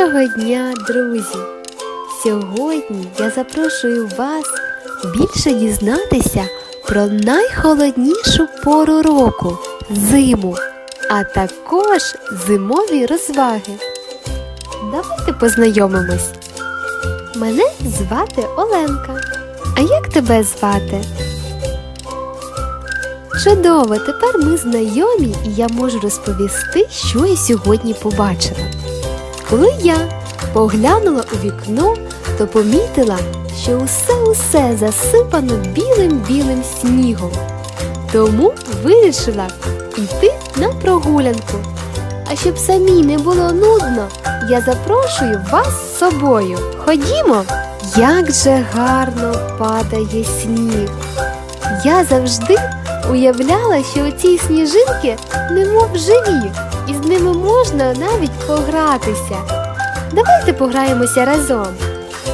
Доброго дня, друзі! Сьогодні я запрошую вас більше дізнатися про найхолоднішу пору року зиму, а також зимові розваги. Давайте познайомимось. Мене звати Оленка. А як тебе звати? Чудово, тепер ми знайомі і я можу розповісти, що я сьогодні побачила. Коли я поглянула у вікно, то помітила, що усе-усе засипано білим-білим снігом. Тому вирішила йти на прогулянку. А щоб самій не було нудно, я запрошую вас з собою. Ходімо! Як же гарно падає сніг! Я завжди уявляла, що оці сніжинки немов живі, і з ними можна навіть погратися. Давайте пограємося разом.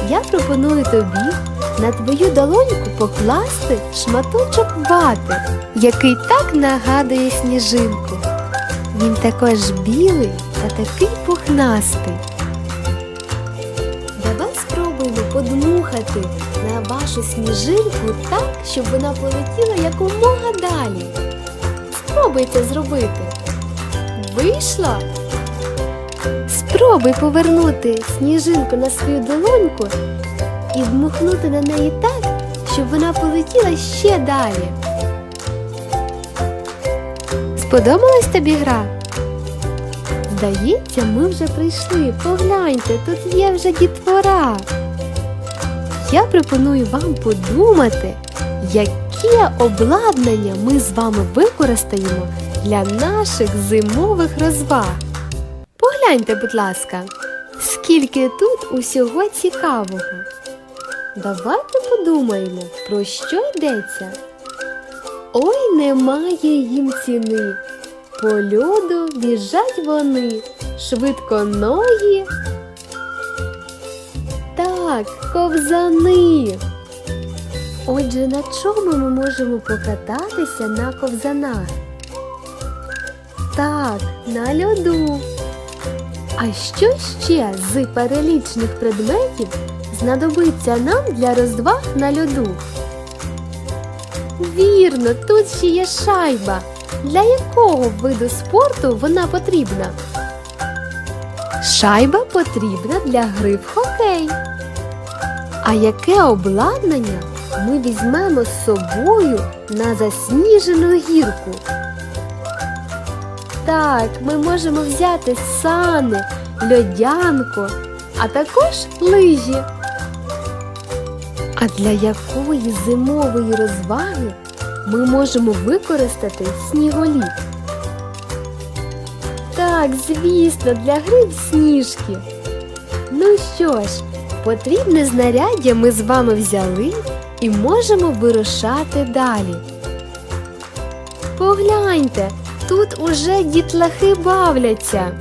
Я пропоную тобі на твою долоньку покласти шматочок вати, який так нагадує сніжинку. Він також білий та такий пухнастий. Подмухати на вашу сніжинку так, щоб вона полетіла якомога далі. Спробуй це зробити. Вийшло? Спробуй повернути сніжинку на свою долоньку і дмухнути на неї так, щоб вона полетіла ще далі. Сподобалась тобі гра? Здається, ми вже прийшли. Погляньте, тут є вже дітвора. Я пропоную вам подумати, яке обладнання ми з вами використаємо для наших зимових розваг. Погляньте, будь ласка, скільки тут усього цікавого. Давайте подумаємо, про що йдеться. Ой, немає їм ціни. По льоду біжать вони, швидко ноги. Так, ковзани. Отже, на чому ми можемо покататися на ковзанах? Так, на льоду. А що ще з перелічних предметів знадобиться нам для розваг на льоду? Вірно, тут ще є шайба. Для якого виду спорту вона потрібна? Шайба потрібна для гри в хокей. А яке обладнання ми візьмемо з собою на засніжену гірку? Так, ми можемо взяти сани, льодянку, а також лижі. А для якої зимової розваги ми можемо використати сніголіт? Так, звісно, для гри сніжки. Ну що ж, потрібне знаряддя ми з вами взяли і можемо вирушати далі. Погляньте, тут уже дітлахи бавляться.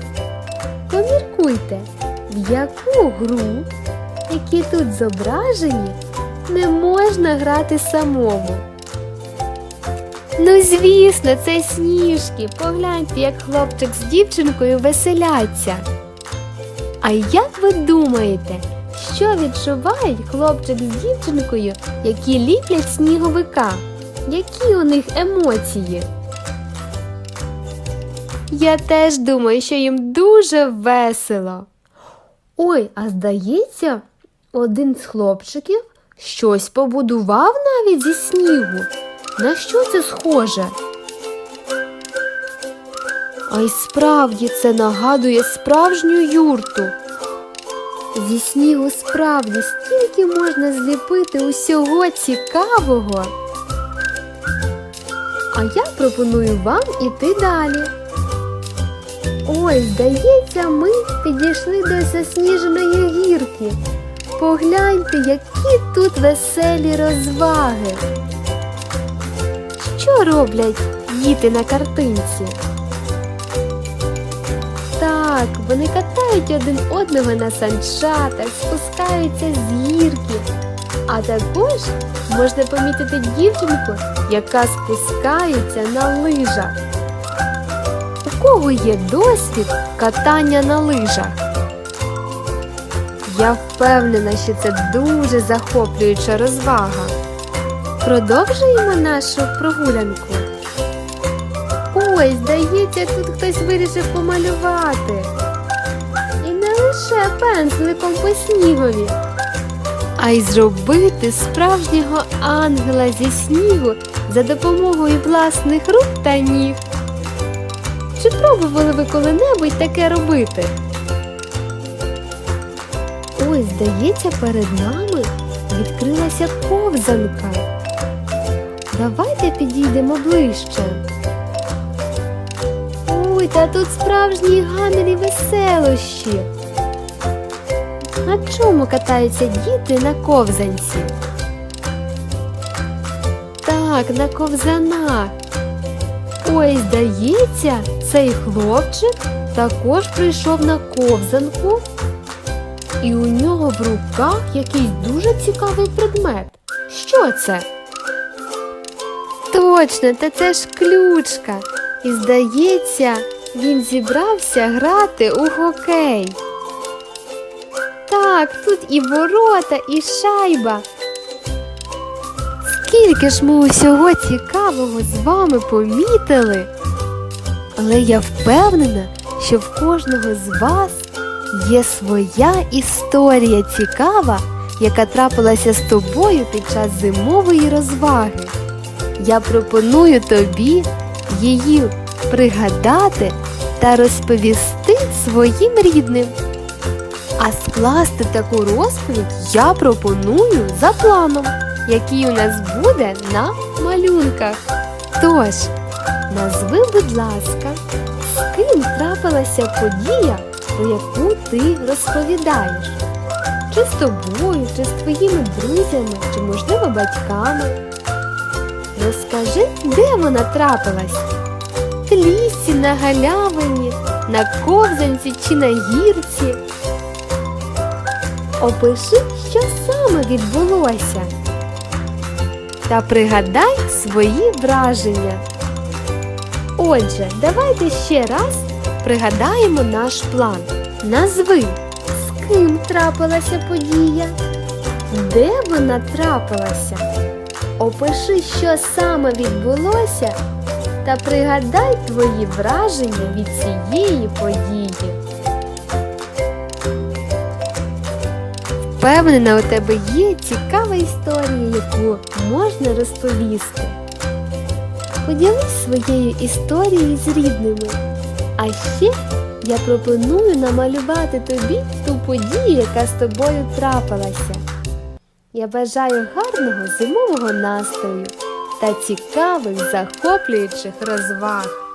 Поміркуйте, в яку гру, які тут зображені, не можна грати самому. Ну, звісно, це сніжки. Погляньте, як хлопчик з дівчинкою веселяться. А як ви думаєте, що відчувають хлопчик з дівчинкою, які ліплять сніговика? Які у них емоції? Я теж думаю, що їм дуже весело. Ой, а здається, один з хлопчиків щось побудував навіть зі снігу. На що це схоже? А й справді це нагадує справжню юрту. Зі снігу справді стільки можна зліпити усього цікавого. А я пропоную вам іти далі. Ой, здається, ми підійшли до засніженої гірки. Погляньте, які тут веселі розваги. Що роблять діти на картинці? Так, вони катають один одного на санчатах, спускаються з гірки. А також можна помітити дівчинку, яка спускається на лижах. У кого є досвід катання на лижах? Я впевнена, що це дуже захоплююча розвага. Продовжуємо нашу прогулянку. Ой, здається, тут хтось вирішив помалювати. І не лише пензликом по снігові, а й зробити справжнього ангела зі снігу за допомогою власних рук та ніг. Чи пробували ви коли-небудь таке робити? Ой, здається, перед нами відкрилася ковзанка. Давайте підійдемо ближче. Та тут справжні гамір і веселощі. На чому катаються діти на ковзанці? Так, на ковзанах. Ой, здається, цей хлопчик також прийшов на ковзанку, і у нього в руках якийсь дуже цікавий предмет. Що це? Точно, та це ж ключка. І здається, він зібрався грати у хокей. Так, тут і ворота, і шайба. Скільки ж ми усього цікавого з вами помітили. Але я впевнена, що в кожного з вас є своя історія цікава, яка трапилася з тобою під час зимової розваги. Я пропоную тобі її пригадати та розповісти своїм рідним. А скласти таку розповідь я пропоную за планом, який у нас буде на малюнках. Тож, назви, будь ласка, з ким трапилася подія, про яку ти розповідаєш? Чи з тобою, чи з твоїми друзями, чи, можливо, батьками? Розкажи, де вона трапилась? В на галявині, на ковзанці чи на гірці? Опиши, що саме відбулося. Та пригадай свої враження. Отже, давайте ще раз пригадаємо наш план. Назви, з ким трапилася подія, де вона трапилася. Опиши, що саме відбулося, та пригадай твої враження від цієї події. Впевнена, у тебе є цікава історія, яку можна розповісти. Поділись своєю історією з рідними. А ще я пропоную намалювати тобі ту подію, яка з тобою трапилася. Я бажаю гарного зимового настрою та цікавих захоплюючих розваг.